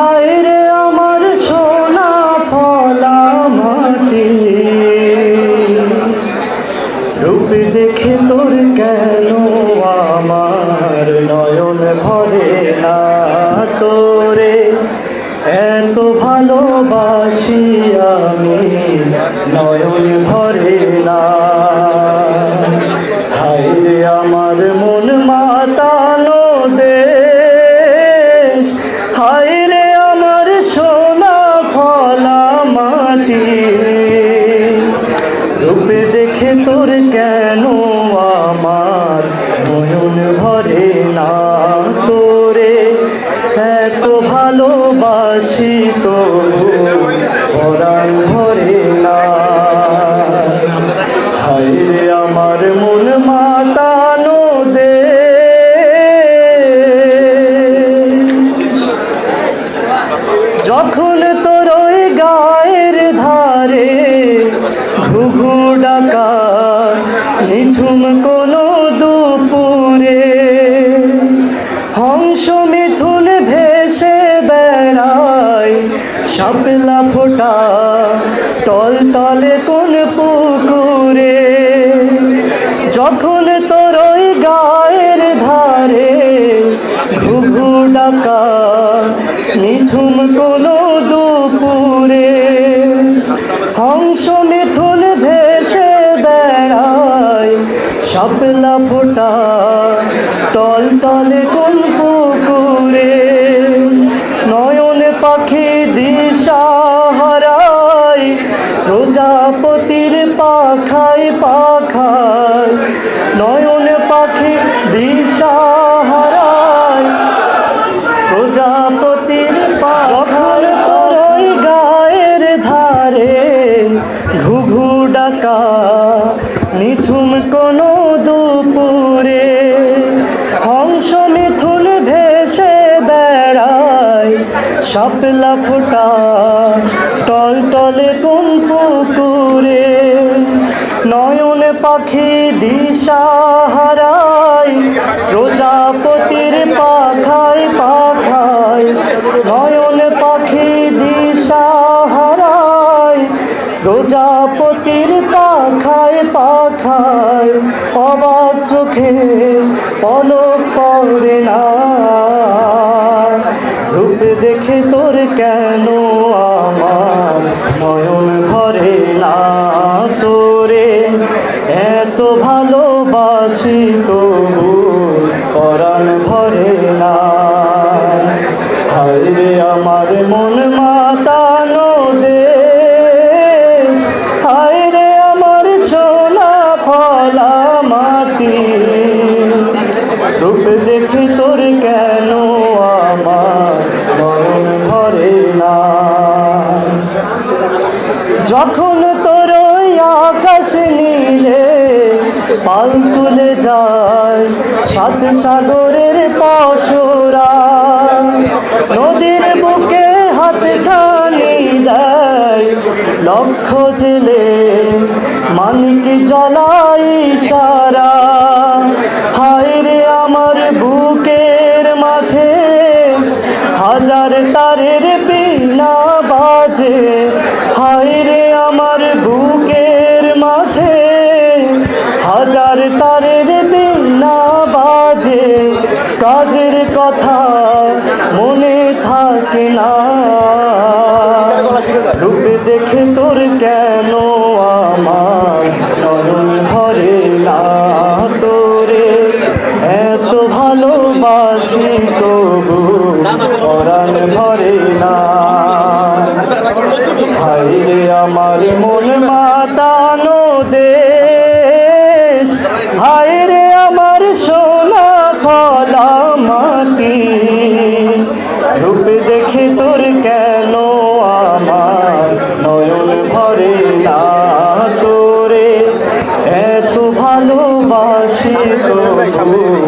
হায় রে আমার সোনা ফলা মাটি। রূপ দেখে তোর কেন আমার নয়ন ভরে না তোরে? এত ভালোবাসি আমি, নয়ন ভরে না। হায় রে আমার মন মাতানো রূপে দেখে তোর কেন আমার? নয়ন ভরে না তোরে। এত ভালোবাসি তো পরাণ ভরে না। হায় আমার মন মাতানো দে। যখন তোর ওই গায়ের নিঝুম কোনো দুপুরে। হংস মিথুন ভেসে বেড়ায়, শাপলা ফোটা টল টলে কোন পুকুরে। যখন তোর ওই গায়ের ধারে ঘুঘু ডাকা, নিঝুম কোনো দুপুরে। শাপলা ফোটা টল টলে কোন পুকুরে। নয়ন পাখি দিশা হারায় প্রজাপতির পাখায় পাখায়। শাপলা ফোটা টল টলে কোন পুকুরে? নয়ন পাখি দিশা হারায়, প্রজাপতির পাখায় পাখায়। নয়ন পাখি দিশা হারায়, প্রজাপতির পাখায় পাখায়। অবাক চোখে পলক কেন আমার নয়ন ভরে না তোরে? এত ভালোবাসি তবু পাল তুলে যায় সাত সাগরের পশুরা। নদীর বুকে হাত ছানি দেয় লক্ষ জেলে, মানিক জ্বলাই সারা না। রূপ দেখে তোর কেন আমার নয়ন ভরে না? তোরে এত ভালোবাসি তবু পরাণ ভরে না। হায় আমার মন মাতানো সামনে